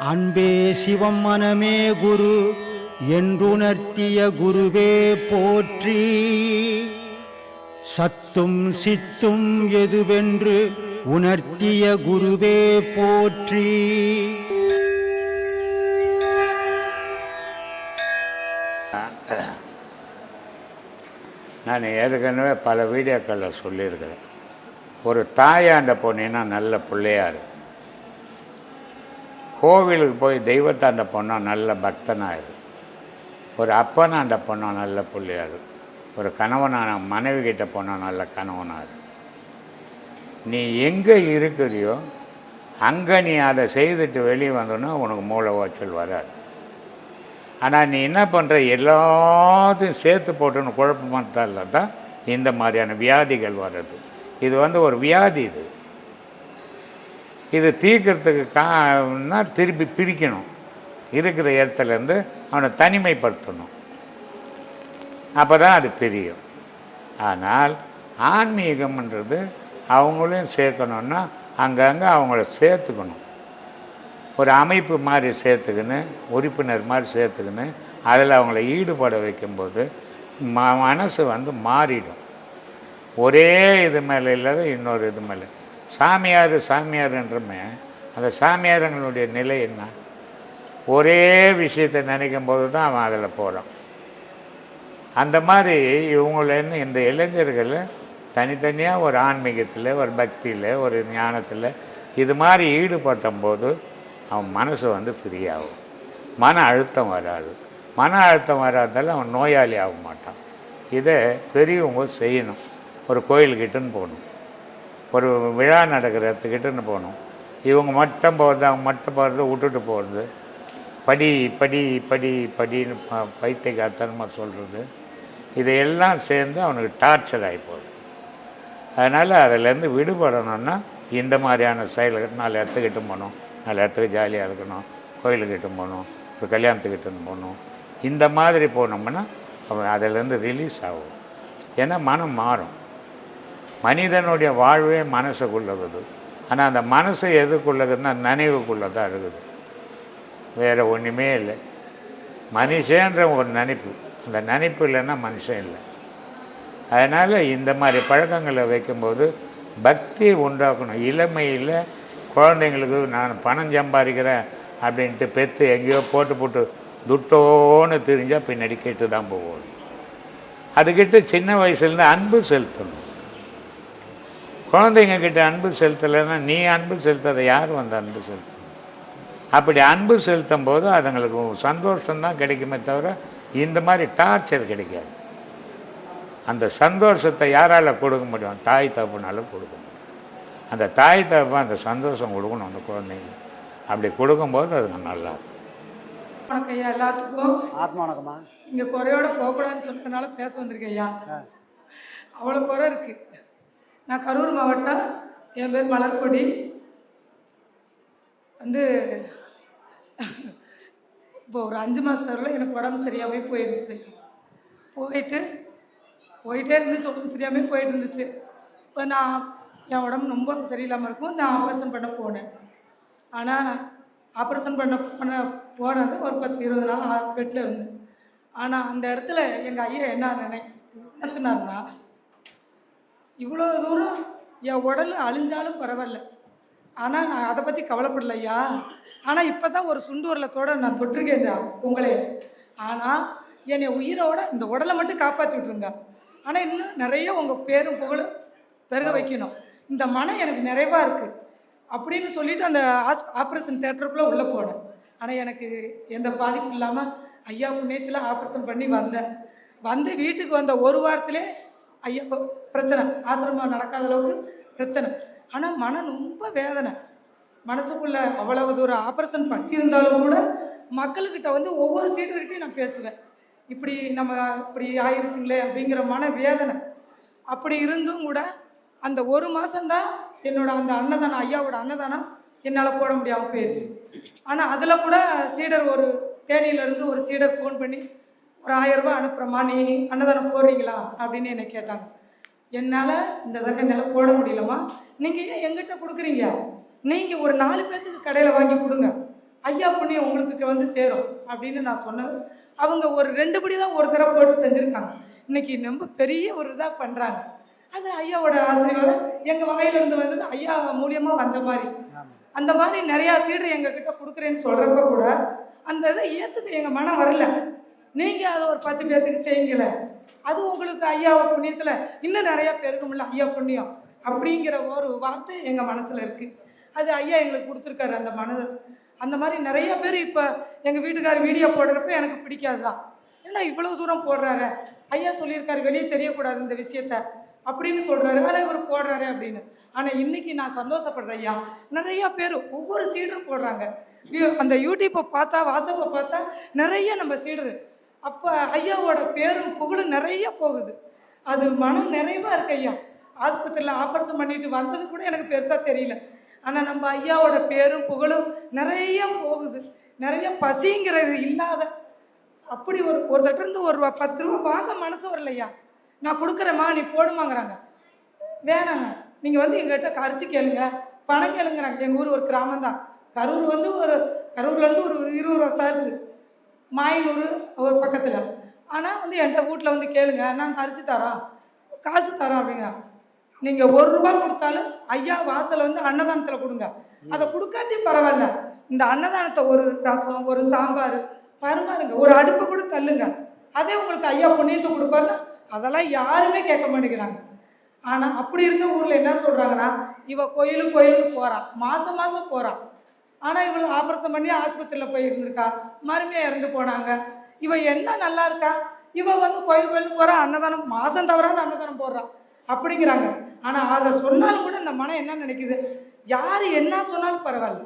அன்பே சிவம் மனமே குரு என்றுணர்த்திய குருவே போற்றி. சத்தும் சித்தும் எதுவென்று உணர்த்திய குருவே போற்றி. நான் ஏற்கனவே பல வீடியோக்களில் சொல்லியிருக்கிறேன். ஒரு தாயாண்ட போனீங்கன்னா நல்ல பிள்ளையார் கோவிலுக்கு போய் தெய்வத்தாண்ட போனால் நல்ல பக்தனாயிரு ஒரு அப்பனாண்ட போனால் நல்ல பிள்ளையார் ஒரு கணவனான மனைவி கிட்ட போனால் நல்ல கணவனார் நீ எங்கே இருக்கிறியோ அங்கே நீ அதை செய்துட்டு வெளியே வந்தோன்னா உனக்கு மூளை ஓச்சல் வராது. ஆனால் நீ என்ன பண்ணுற எல்லாத்தையும் சேர்த்து போட்டுன்னு குழப்பமாக தான் இந்த மாதிரியான வியாதிகள் வர்றது. இது வந்து ஒரு வியாதி இது. இது தீர்க்கறதுக்கு கான்னா திருப்பி பிரிக்கணும். இருக்கிற இடத்துலேருந்து அவனை தனிமைப்படுத்தணும். அப்போ தான் அது பிரியும். ஆனால் ஆன்மீகம்ன்றது அவங்களையும் சேர்க்கணுன்னா அங்கங்கே அவங்கள சேர்த்துக்கணும். ஒரு அமைப்பு மாதிரி சேர்த்துக்கின்னு உறுப்பினர் மாதிரி சேர்த்துக்கின்னு அதில் அவங்கள ஈடுபட வைக்கும்போது ம மனசு வந்து மாறிடும். ஒரே இது மேலே இல்லாத இன்னொரு இது மேலே. சாமியார் சாமியார்ன்றமே அந்த சாமியாருங்களுடைய நிலை என்ன? ஒரே விஷயத்தை நினைக்கும் போது தான் அவன் அதில் போகிறான். அந்த மாதிரி இவங்களன்னு இந்த இளைஞர்கள் தனித்தனியாக ஒரு ஆன்மீகத்தில் ஒரு பக்தியில் ஒரு ஞானத்தில் இது மாதிரி ஈடுபட்டும் போது அவன் மனசு வந்து ஃப்ரீயாகும் மன அழுத்தம் வராது. மன அழுத்தம் வராதால அவன் நோயாளி ஆக மாட்டான். இதை பெரியவங்க செய்யணும். ஒரு கோயில்கிட்டன்னு போகணும். ஒரு விழா நடக்கிறதுக்கிட்டுன்னு போகணும். இவங்க மட்டும் போகிறது அவங்க மட்டும் போகிறது விட்டுட்டு போகிறது படி படி படி படின்னு ப பைத்தியக்காரத்தனமாக சொல்கிறது இதையெல்லாம் சேர்ந்து அவனுக்கு டார்ச்சர் ஆகி போகுது. அதனால் அதிலேருந்து விடுபடணும்னா இந்த மாதிரியான செயல்கள் நாலு இடத்துக்கிட்டு போகணும். நாலு இடத்துக்கு ஜாலியாக இருக்கணும். கோயிலுக்கிட்டு போகணும். ஒரு கல்யாணத்துக்கிட்டு போகணும். இந்த மாதிரி போனோம்னா அவன் அதிலேருந்து ரிலீஸ் ஆகும். ஏன்னா மனம் மாறும். மனிதனுடைய வாழ்வே மனசுக்குள்ளகுது ஆனால் அந்த மனசு எதுக்குள்ளகுதுன்னா நினைவுக்குள்ளே தான் இருக்குது. வேறு ஒன்றுமே இல்லை. மனுஷன்ற ஒரு நினைப்பு. அந்த நினைப்பு இல்லைன்னா மனுஷன் இல்லை. அதனால் இந்த மாதிரி பழக்கங்களை வைக்கும்போது பக்தி உண்டாக்கணும். இளமையில் குழந்தைங்களுக்கு நான் பணம் சம்பாதிக்கிறேன் அப்படின்ட்டு பெற்று எங்கேயோ போட்டு போட்டு துட்டோன்னு தெரிஞ்சால் பின்னாடி கேட்டு தான் போகும். அதுக்கிட்ட சின்ன வயசுலேருந்து அன்பு செலுத்தணும். குழந்தைங்க கிட்ட அன்பு செலுத்தலைன்னா நீ அன்பு செலுத்தாத யார் வந்து அன்பு செலுத்தணும் அப்படி அன்பு செலுத்தும் போது அதுங்களுக்கு சந்தோஷம்தான் கிடைக்குமே தவிர இந்த மாதிரி டார்ச்சர் கிடைக்காது. அந்த சந்தோஷத்தை யாரால் கொடுக்க முடியும்? தாய் தகப்பனால கொடுக்க முடியும். அந்த தாய் தகப்பன் அந்த சந்தோஷம் கொடுக்கணும் அந்த குழந்தைங்க அப்படி கொடுக்கும்போது அதுங்க நல்லா இருக்கும். வணக்கம் ஐயா எல்லாத்துக்கும். ஆத்மா வணக்கம்மா இங்கே குறையோட போகக்கூடாதுன்னு சொன்னதுனால பேச வந்திருக்கேன் ஐயா. அவ்வளோ குறை இருக்கு. நான் கரூர் மாவட்டம் என் பேர் மலர்கொடி. வந்து இப்போ ஒரு அஞ்சு மாதத்துல எனக்கு உடம்பு சரியாகவே போயிருந்துச்சு போயிட்டு போயிட்டே இருந்துச்சு உடம்பு சரியாகவே போயிட்டு இருந்துச்சு. இப்போ நான் என் உடம்பு ரொம்ப சரியில்லாமல் இருக்கும். நான் ஆப்ரேஷன் பண்ண போனேன். ஆனால் ஆப்ரேஷன் பண்ண போன போனது ஒரு பத்து இருபது நாள் பெட்டில் இருந்தேன். ஆனால் அந்த இடத்துல எங்கள் ஐயா என்ன நினை இவ்வளோ தூரம் என் உடல் அழிஞ்சாலும் பரவாயில்ல. ஆனால் நான் அதை பற்றி கவலைப்படலையா ஆனால் இப்போ தான் ஒரு சுண்டு உருளத்தோட நான் தொட்டிருக்கேன் உங்களே. ஆனால் என்னை உயிரோட இந்த உடலை மட்டும் காப்பாற்றி விட்ருங்க ஆனால் இன்னும் நிறைய உங்கள் பேரும் புகழும் பெருக வைக்கணும். இந்த மனம் எனக்கு நிறைவாக இருக்குது அப்படின்னு சொல்லிட்டு அந்த ஆஸ் ஆப்ரேஷன் தேட்டருக்குள்ளே உள்ளே போனேன். ஆனால் எனக்கு எந்த பாதிப்பும் இல்லாமல் ஐயா புண்ணியத்தில் ஆப்ரேஷன் பண்ணி வந்தேன். வந்து வீட்டுக்கு வந்த ஒரு வாரத்திலே ஐயா பிரச்சனை. ஆசிரமம் நடக்காத அளவுக்கு பிரச்சனை. ஆனால் மனம் ரொம்ப வேதனை. மனசுக்குள்ளே அவ்வளவு தூரம் ஆப்ரேஷன் பண்ணியிருந்தாலும் கூட மக்கள்கிட்ட வந்து ஒவ்வொரு சீடர்கிட்டையும் நான் பேசுவேன். இப்படி நம்ம இப்படி ஆயிடுச்சுங்களே அப்படிங்கிற மன வேதனை அப்படி இருந்தும் கூட அந்த ஒரு மாதம்தான் என்னோட அந்த அன்னதானம் ஐயாவோட அன்னதானம் என்னால் போட முடியாமல் போயிடுச்சு ஆனால் அதில் கூட சீடர் ஒரு தேனியிலேருந்து ஒரு சீடர் ஃபோன் பண்ணி ஒரு ஆயிரம் ரூபாய் அனுப்புகிறம்மா நீ அன்னதானம் போடுறீங்களா? அப்படின்னு என்னை கேட்டாங்க. என்னால் இந்த தடவை என்னால் போட முடியலம்மா. நீங்கள் ஏன் எங்கிட்ட கொடுக்குறீங்க? நீங்கள் ஒரு நாலு பேர்த்துக்கு கடையில் வாங்கி கொடுங்க. ஐயா புண்ணியம் உங்களுக்கு வந்து சேரும் அப்படின்னு நான் சொன்னேன் அவங்க ஒரு ரெண்டு படி தான் ஒரு தடவை போட்டு செஞ்சுருக்காங்க. இன்னைக்கு ரொம்ப பெரிய ஒரு இதாக பண்ணுறாங்க அது ஐயாவோட ஆசீர்வாதம். எங்கள் வாயிலிருந்து வந்தது ஐயா மூலியமாக வந்த மாதிரி. அந்த மாதிரி நிறையா சீடர் எங்ககிட்ட கொடுக்குறேன்னு சொல்கிறப்ப கூட அந்த இதை ஏற்றுக்க எங்கள் மனம் வரல. நீங்கள் அதை ஒரு பத்து பேர்த்துக்கு செய்யுங்கள. அது உங்களுக்கு ஐயாவை புண்ணியத்தில் இன்னும் நிறையா பெருகும்ல ஐயா புண்ணியம் அப்படிங்கிற ஒரு வார்த்தை எங்கள் மனசில் இருக்குது அது ஐயா எங்களுக்கு கொடுத்துருக்காரு அந்த மனதில் அந்த மாதிரி நிறைய பேர் இப்போ எங்கள் வீட்டுக்கார் வீடியோ போடுறப்ப எனக்கு பிடிக்காது தான் என்ன இவ்வளோ தூரம் போடுறாரு? ஐயா சொல்லியிருக்காரு வெளியே தெரியக்கூடாது இந்த விஷயத்த அப்படின்னு சொல்கிறாரு ஆனால் இவர் போடுறாரு அப்படின்னு. ஆனால் இன்னைக்கு நான் சந்தோஷப்படுறேன் ஐயா. நிறையா பேர் ஒவ்வொரு சீடரும் போடுறாங்க. அந்த யூடியூப்பை பார்த்தா வாட்ஸ்அப்பை பார்த்தா நிறைய நம்ம சீடரு அப்போ ஐயாவோட பேரும் புகழும் நிறைய போகுது. அது மனம் நிறைவாக இருக்கு ஐயா. ஆஸ்பத்திரியில் ஆப்ரேஷன் பண்ணிட்டு வந்தது கூட எனக்கு பெருசாக தெரியல. ஆனால் நம்ம ஐயாவோட பேரும் புகழும் நிறைய போகுது. நிறைய பசிங்கிறது இல்லாத அப்படி ஒரு ஒருத்தர்ட்ட இருந்து ஒரு ரூபா, பத்து ரூபா வாங்க மனசு வரலையா நான் கொடுக்குறேம்மா நீ போடுமாங்கிறாங்க வேணாங்க. நீங்கள் வந்து எங்கள்கிட்ட கரைச்சி கேளுங்க. பணம் கேளுங்கிறாங்க. எங்கள் ஊர் ஒரு கிராமம் தான் கரூர் வந்து ஒரு கரூர்லேருந்து ஒரு ஒரு இருபது ரூபா சார்ஜ். மாயனூர் ஒரு பக்கத்தில். ஆனால் வந்து என்கிட்ட வீட்டில் வந்து கேளுங்க நான் அரிசி தரோம் காசு தரோம் அப்படிங்கிறாங்க நீங்கள் ஒரு ரூபா கொடுத்தாலும் ஐயா வாசல் வந்து அன்னதானத்தில் கொடுங்க. அதை கொடுக்காட்டியும் பரவாயில்ல. இந்த அன்னதானத்தை ஒரு ரசம் ஒரு சாம்பார் பரிமாறுங்க. ஒரு அடுப்பை கூட தள்ளுங்க. அதே உங்களுக்கு ஐயா புண்ணியத்தை கொடுப்பாருன்னா அதெல்லாம் யாருமே கேட்க மாட்டேங்கிறாங்க. ஆனால் அப்படி இருக்க ஊரில் என்ன சொல்கிறாங்கன்னா இவ கோயிலு கோயிலுக்கு போகிறான் மாதம் மாதம் போகிறான் ஆனால் இவளுக்கு ஆப்ரேஷன் பண்ணி ஆஸ்பத்திரியில் போய் இருந்திருக்கா. மருமையாக இறந்து போனாங்க. இவள் என்ன நல்லா இருக்கா? இவள் வந்து கோயில் கோயில் போகிறா அன்னதானம் மாதம் தவறாத அன்னதானம் போடுறான் அப்படிங்கிறாங்க. ஆனால் அதை சொன்னாலும் கூட இந்த மனம் என்ன நினைக்குது? யார் என்ன சொன்னாலும் பரவாயில்ல.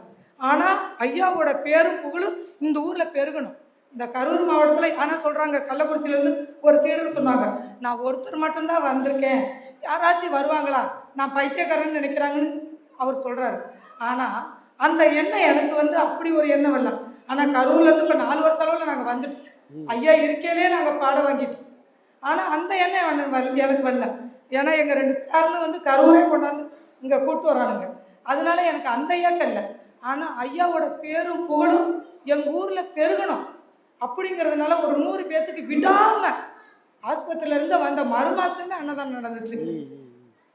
ஆனால் ஐயாவோட பேரும் புகழும் இந்த ஊரில் பெருகணும். இந்த கரூர் மாவட்டத்தில் ஆனால் சொல்கிறாங்க கள்ளக்குறிச்சியிலேருந்து ஒரு சீடர் சொன்னாங்க நான் ஒருத்தர் மட்டும்தான் வந்திருக்கேன். யாராச்சும் வருவாங்களா? நான் பைத்தியக்காரன்னு நினைக்கிறாங்கன்னு அவர் சொல்கிறாரு ஆனால் அந்த எண்ணம் எனக்கு வந்து அப்படி ஒரு எண்ணம் வரல ஆனால் கரூர்லேருந்து இப்போ நாலு வருஷ அளவில் நாங்கள் வந்துட்டோம். ஐயா இருக்கையிலே நாங்கள் பாடம் வாங்கிட்டோம். ஆனால் அந்த எண்ணம் எனக்கு வரல- ஏன்னா எங்கள் ரெண்டு பேரும் வந்து கரூரே கொண்டாந்து இங்கே கூட்டு வரானுங்க. அதனால எனக்கு அந்த இயக்கம் இல்லை. ஆனால் ஐயாவோட பேரும் புகழும் எங்கள் ஊரில் பெருகணும் அப்படிங்கிறதுனால ஒரு நூறு பேர்த்துக்கு விடாமல் ஆஸ்பத்திரியிலேருந்து வந்த மறு மாதமே அன்னதானம் நடந்துச்சு.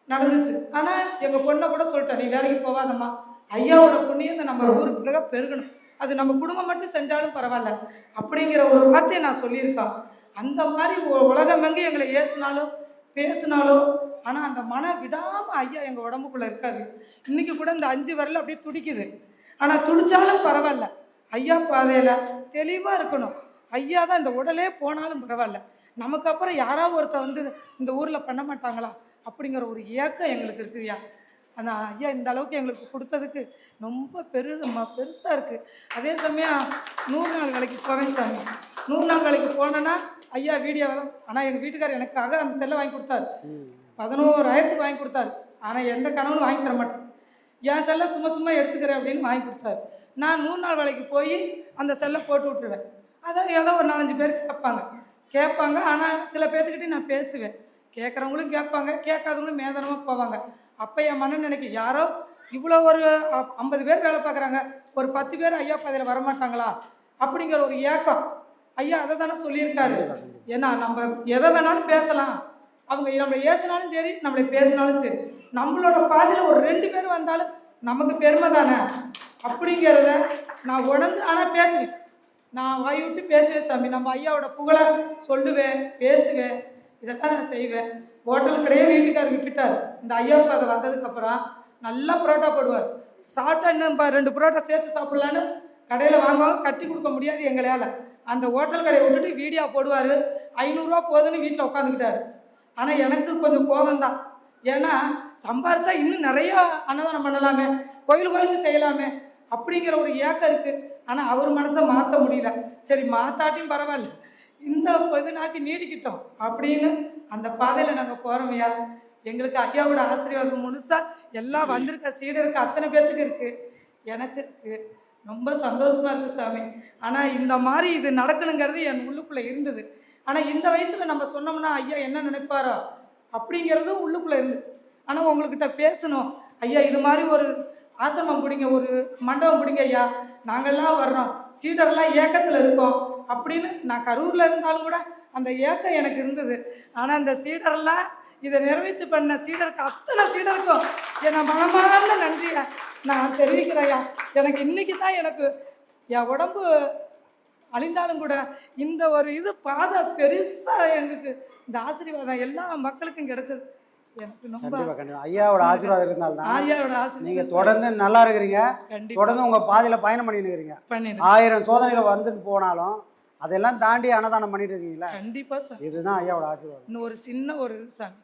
நடந்துச்சு. ஆனால் எங்கள் பொண்ணை கூட சொல்லிட்டேன் நீ வேலைக்கு போகாதம்மா. ஐயாவோட புண்ணியத்தை நம்ம ஊருக்கு பெருகணும். அது நம்ம குடும்பம் மட்டும் செஞ்சாலும் பரவாயில்ல. அப்படிங்கிற ஒரு வார்த்தையை நான் சொல்லியிருக்கேன். அந்த மாதிரி உ- எங்களை ஏசினாலும் பேசினாலும் ஆனால் அந்த மனம் விடாமல் ஐயா எங்கள் உடம்புக்குள்ளே இருக்காரு. இன்றைக்கி கூட இந்த அஞ்சு வரல அப்படியே துடிக்குது. ஆனால் துடிச்சாலும் பரவாயில்ல. ஐயா பாதையில் தெளிவாக இருக்கணும். ஐயா தான் இந்த உடலே போனாலும் பரவாயில்ல. நமக்கு அப்புறம் யாராவது ஒருத்தர் வந்து இந்த ஊரில் பண்ண மாட்டாங்களா? அப்படிங்கிற ஒரு ஏக்கம் எங்களுக்கு இருக்குதுயா அந்த ஐயா இந்த அளவுக்கு எங்களுக்கு கொடுத்ததுக்கு ரொம்ப பெரு ம- இருக்குது அதே சமயம் நூறு நாள் வேலைக்கு போவேன் சாமி. நூறு நாள் வேலைக்கு போனேன்னா ஐயா வீடியோ தான் ஆனால் எங்கள் வீட்டுக்காரர் எனக்காக அந்த செல்லை வாங்கி கொடுத்தாரு. பதினோராயிரத்துக்கு வாங்கி கொடுத்தாரு. ஆனால் எந்த கணவனும் வாங்கி தர மாட்டேன் என் செல்லை சும்மா சும்மா எடுத்துக்கிறேன் அப்படின்னு வாங்கி கொடுத்தாரு. நான் நூறு நாள் வேலைக்கு போய் அந்த செல்லை போட்டு விட்டுருவேன். அதான் ஏதோ ஒரு நாலஞ்சு பேர் கேட்பாங்க. கேட்பாங்க. ஆனால் சில பேர்த்துக்கிட்டே நான் பேசுவேன். கேட்குறவங்களும் கேட்பாங்க. கேட்காதவங்களும் மேதனமாக போவாங்க. அப்போ என் மனம் நினைக்க யாரோ இவ்வளோ ஒரு ஐம்பது பேர் வேலை பார்க்குறாங்க. ஒரு பத்து பேர் ஐயா பாதையில் வரமாட்டாங்களா? அப்படிங்கிற ஒரு ஏக்கம். ஐயா அதை தானே சொல்லியிருக்காரு. ஏன்னா நம்ம எதை வேணாலும் பேசலாம். அவங்க நம்மளை ஏசினாலும் சரி நம்மளை பேசினாலும் சரி. நம்மளோட பாதையில் ஒரு ரெண்டு பேர் வந்தாலும் நமக்கு பெருமை தானே? அப்படிங்கிறத நான் உணர்ந்து ஆனால் பேசுவேன். நான் வாய் விட்டு பேசுவேன் சாமி. நம்ம ஐயாவோட புகழை சொல்லுவேன் பேசுவேன். இதெல்லாம் நான் செய்வேன். ஹோட்டல் கடையே வீட்டுக்காரர் விட்டுட்டார். இந்த ஐயா பாதை வந்ததுக்கப்புறம் நல்லா புரோட்டா போடுவார். சாப்பிட்டா இன்னும் ரெண்டு புரோட்டா சேர்த்து சாப்பிட்லான்னு கடையில் வாங்குவாங்க கட்டி கொடுக்க முடியாது எங்களால். அந்த ஹோட்டல் கடையை விட்டுட்டு வீடியோ போடுவார். ஐநூறுரூவா போதுன்னு வீட்டில் உட்காந்துக்கிட்டார். ஆனால் எனக்கு கொஞ்சம் கோபம் தான் ஏன்னா சம்பாரிச்சா இன்னும் நிறையா அன்னதானம் பண்ணலாமே கோயில் கோயிலுக்கு செய்யலாமே அப்படிங்கிற ஒரு ஏக்கம் இருக்குது ஆனால் அவர் மனசை மாற்ற முடியல. சரி மாற்றாட்டியும் பரவாயில்ல. இந்த இதுனாச்சு நீடிக்கிட்டோம். அப்படின்னு அந்த பாதையில் நாங்கள் போகிறோமையா எங்களுக்கு ஐயாவோட ஆசீர்வாதம் முழுசாக எல்லாம் வந்திருக்க சீடருக்கு அத்தனை பேர்த்துக்கு இருக்குது எனக்கு இருக்குது ரொம்ப சந்தோஷமாக இருக்குது சாமி. ஆனால் இந்த மாதிரி இது நடக்கணுங்கிறது என் உள்ளுக்குள்ளே இருந்தது. ஆனால் இந்த வயசில் நம்ம சொன்னோம்னா ஐயா என்ன நினைப்பாரோ? அப்படிங்கிறதும் உள்ளுக்குள்ளே இருந்தது. ஆனால் உங்கள்கிட்ட பேசணும். ஐயா இது மாதிரி ஒரு ஆசிரமம் பிடிங்க ஒரு மண்டபம் பிடிங்க ஐயா. நாங்கள்லாம் வர்றோம். சீடரெல்லாம் ஏக்கத்தில் இருக்கோம். அப்படின்னு நான் கரூரில் இருந்தாலும் கூட அந்த ஏக்கம் எனக்கு இருந்தது. ஆனால் அந்த சீடரெல்லாம் இதை நிறைவேற்றி பண்ண சீடருக்கு அத்தனை சீடருக்கும் என்னை மனமார்ந்த நன்றியை நான் தெரிவிக்கிறேன்யா. எனக்கு இன்னைக்கு தான் எனக்கு என் உடம்பு அழிந்தாலும் கூட இந்த ஒரு இது பாதை பெருசாக எங்களுக்கு இந்த ஆசீர்வாதம் எல்லா மக்களுக்கும் கிடைச்சது. எனக்கு ரொம்ப ஐயாவோட ஆசீர்வாதம் இருந்தால்தான் நீங்க ஆசீர்வாதம் தொடர்ந்து நல்லா இருக்கிறீங்க. கண்டிப்பா. தொடர்ந்து உங்க பாதையில பயணம் பண்ணிட்டு இருக்கிறீங்க பண்ணிருக்கேன் ஆயிரம் சோதனைகள் வந்துட்டு போனாலும் அதெல்லாம் தாண்டி அன்னதானம் பண்ணிட்டு இருக்கீங்களா? கண்டிப்பா சார். இதுதான் ஐயாவோட ஆசீர்வாதம். இன்னும் ஒரு சின்ன ஒரு சார்.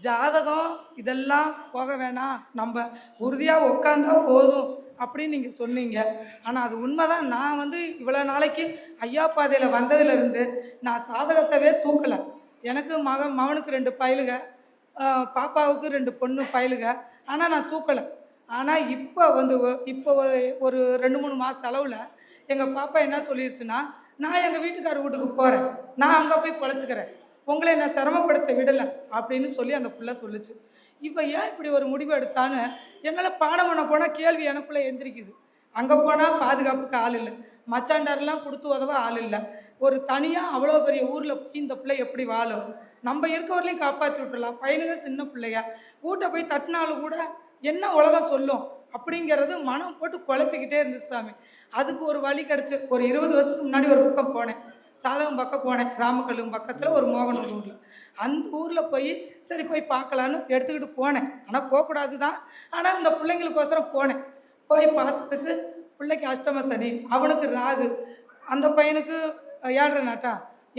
ஜாதகம் இதெல்லாம் போக வேணாம். நம்ம உறுதியாக உட்காந்தா போதும் அப்படின்னு நீங்கள் சொன்னீங்க. ஆனால் அது உண்மைதான். நான் வந்து இவ்வளோ நாளைக்கு ஐயா பாதையில் வந்ததுலேருந்து நான் சாதகத்தவே தூக்கலை. எனக்கு மகன் மகனுக்கு ரெண்டு பயலுக பாப்பாவுக்கு ரெண்டு பொண்ணு பயலுக. ஆனால் நான் தூக்கலை. ஆனால் இப்போ வந்து இப்போ ஒரு ஒரு ரெண்டு மூணு மாதம் செலவில் எங்கள் பாப்பா என்ன சொல்லிடுச்சுன்னா நான் எங்கள் வீட்டுக்கார வீட்டுக்கு போகிறேன் நான் அங்கே போய் பொழைச்சிக்கிறேன். உங்களை நான் சிரமப்படுத்த விடலை. அப்படின்னு சொல்லி அந்த பிள்ளை சொல்லுச்சு. இப்போ ஏன் இப்படி ஒரு முடிவு எடுத்தான்னு எங்களை பாடம் பண்ண போனால் கேள்வி எனக்குள்ளே எந்திரிக்குது. அங்கே போனால் பாதுகாப்புக்கு ஆள் இல்லை. மச்சாண்டாரெலாம் கொடுத்து உதவ ஆள் இல்லை. ஒரு தனியாக அவ்வளோ பெரிய ஊரில் போய் இந்த பிள்ளை எப்படி வாழும்? நம்ம இருக்கவர்களையும் காப்பாற்றி விட்டுறலாம் பையனுங்க சின்ன பிள்ளையா. வீட்டை போய் தட்டினாலும் கூட என்ன உலகம் சொல்லும்? அப்படிங்கிறது மனம் போட்டு குழப்பிக்கிட்டே இருந்துச்சு சாமி. அதுக்கு ஒரு வழி கிடச்சி. ஒரு இருபது வருஷத்துக்கு முன்னாடி ஒரு பக்கம் போனேன். சாதகம் பக்கம் போனேன். ராமக்கல்லும் பக்கத்தில் ஒரு மோகனூர் ஊரில். அந்த ஊரில் போய் சரி போய் பார்க்கலான்னு எடுத்துக்கிட்டு போனேன். ஆனால் போகக்கூடாது தான் ஆனால் இந்த பிள்ளைங்களுக்கோசரம் போனேன். போய் பார்த்ததுக்கு பிள்ளைக்கு அஷ்டம சனி அவனுக்கு ராகு. அந்த பையனுக்கு ஏழரை நாட்டா?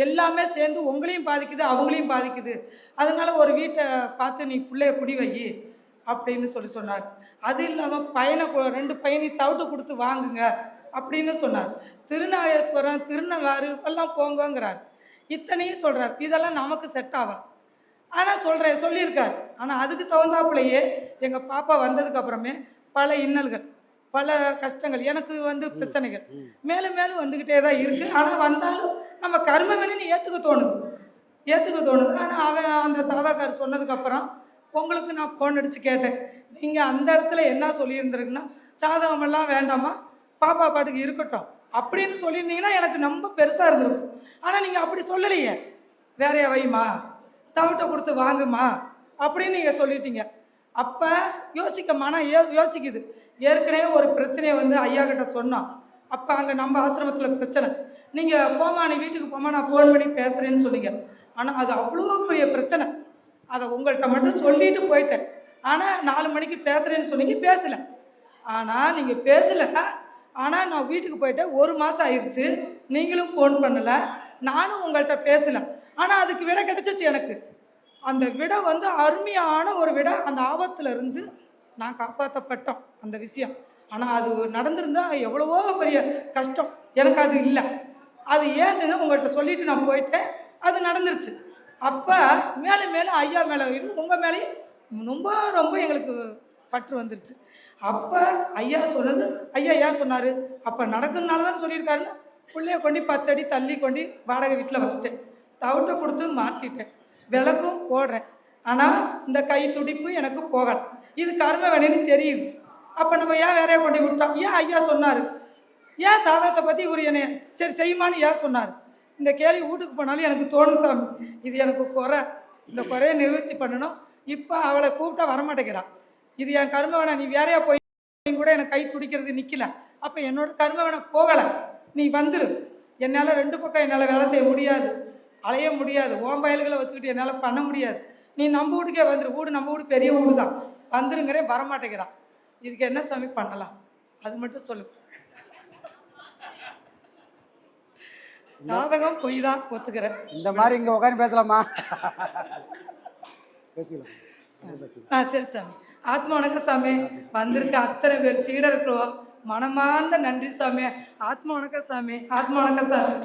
எல்லாமே சேர்ந்து உங்களையும் பாதிக்குது அவங்களையும் பாதிக்குது. அதனால ஒரு வீட்டை பார்த்து நீ பிள்ளைய குடி வை அப்படின்னு சொல்லி சொன்னார். அது இல்லாமல் பையனை ரெண்டு பையனை தவிட்டு கொடுத்து வாங்குங்க அப்படின்னு சொன்னார். திருநாகேஸ்வரம் திருநள்ளாறு எல்லாம் போங்கங்கிறார். இத்தனையும் சொல்கிறார் இதெல்லாம் நமக்கு செட் ஆகாது ஆனால் சொல்கிறேன் சொல்லியிருக்கார். ஆனால் அதுக்கு தகுந்தாப்புலையே எங்கள் பாப்பா வந்ததுக்கு அப்புறமே பல இன்னல்கள் பல கஷ்டங்கள் எனக்கு வந்து பிரச்சனைகள். மேலும் மேலும் வந்துக்கிட்டே தான் இருக்குது ஆனால் வந்தாலும் நம்ம கர்ம வினைன்னு ஏற்றுக்க தோணுது. ஏற்றுக்க தோணுது. ஆனால் அவன் அந்த சாதாக்கார் சொன்னதுக்கப்புறம் உங்களுக்கு நான் ஃபோன் அடித்து கேட்டேன். நீங்கள் அந்த இடத்துல என்ன சொல்லியிருந்திருக்குன்னா சாதகமெல்லாம் வேண்டாமா? பாப்பா பாட்டுக்கு இருக்கட்டும். அப்படின்னு சொல்லியிருந்தீங்கன்னா எனக்கு ரொம்ப பெருசாக இருந்திருக்கும். ஆனால் நீங்கள் அப்படி சொல்லலையே. வேறையா வைமா தவிட்ட கொடுத்து வாங்குமா? அப்படின்னு நீங்கள் சொல்லிட்டீங்க. அப்போ யோசிக்க மனம் யோ யோசிக்குது. ஏற்கனவே ஒரு பிரச்சனையை வந்து ஐயா கிட்ட சொன்னான். அப்போ அங்கே நம்ம ஆசிரமத்தில் பிரச்சனை. நீங்கள் போமா நீ வீட்டுக்கு போமா நான் ஃபோன் பண்ணி பேசுகிறேன்னு சொன்னீங்க ஆனால் அது அவ்வளோ பெரிய பிரச்சனை. அதை உங்கள்கிட்ட மட்டும் சொல்லிட்டு போயிட்டேன். ஆனால் நாலு மணிக்கு பேசுகிறேன்னு சொன்னீங்க பேசலை. ஆனால் நீங்கள் பேசலை. ஆனால் நான் வீட்டுக்கு போயிட்டேன். ஒரு மாதம் ஆயிடுச்சு நீங்களும் ஃபோன் பண்ணலை. நானும் உங்கள்கிட்ட பேசலை. ஆனால் அதுக்கு விடை கிடச்சிச்சு எனக்கு. அந்த விடை வந்து அருமையான ஒரு விடை. அந்த ஆபத்தில் இருந்து நான் காப்பாற்றப்பட்டோம் அந்த விஷயம். ஆனால் அது நடந்திருந்தால் எவ்வளவோ பெரிய கஷ்டம். எனக்கு அது இல்லை. அது ஏன்னு உங்கள்கிட்ட சொல்லிட்டு நான் போயிட்டேன். அது நடந்துருச்சு. அப்போ மேலே மேலே ஐயா மேலே இது உங்கள் மேலேயும் ரொம்ப ரொம்ப எங்களுக்கு பற்று வந்துருச்சு. அப்போ ஐயா சொன்னது ஐயா ஏன் சொன்னார்? அப்போ நடக்குதுனால தான் சொல்லியிருக்காருன்னு? பிள்ளைய கொண்டு பத்து அடி தள்ளி கொண்டு வாடகை வீட்டில் வச்சிட்டேன். தவிட்ட கொடுத்து மாற்றிட்டேன் விளக்கும் போடுறேன். ஆனால் இந்த கை துடிப்பு எனக்கு போகலை. இது கர்ம வேணும்னு தெரியுது. அப்போ நம்ம ஏன் வேறையா கொண்டு விட்டோம்? ஏன் ஐயா சொன்னார்? ஏன் சாதகத்தை பற்றி இவர் என்னை சரி செய்யுமான்னு ஏன் சொன்னார்? இந்த கேள்வி வீட்டுக்கு போனாலும் எனக்கு தோணும் சாமி. இது எனக்கு குறை. இந்த குறையை நிவர்த்தி பண்ணணும். இப்போ அவளை கூப்பிட்டா வரமாட்டேங்கிறான் இது என் கர்மவனை நீ வேறையா போய் கூட எனக்கு கை துடிக்கிறது நிற்கல அப்போ என்னோட கர்மவனை போகலை. நீ வந்துரு. என்னால் ரெண்டு பக்கம் என்னால் வேலை செய்ய முடியாது. அலைய முடியாது. ஓம் பயல்களை வச்சுக்கிட்டு என்னால் பண்ண முடியாது. நீ நம்ம வீட்டுக்கே வந்துரு. வீடு நம்ம வீடு பெரிய வீடு தான் வந்துருங்கிறே வரமாட்டேங்கிறான் இதுக்கு என்ன சாமி பண்ணலாம்? அது மட்டும் சொல்லு. சாதகம் பொய் தான் ஒத்துக்கிறேன். இந்த மாதிரி இங்க உட்காந்து பேசலாமா? பேசிக்கலாம். பேசிக்கலாம். ஆ சரி சாமி. ஆத்மா வணக்கம் சாமி. வந்திருக்க அத்தனை பேர் சீடர்களோ மனமார்ந்த நன்றி சாமி. ஆத்மா வணக்கம் சாமி. ஆத்மா வணக்கம் சாமி.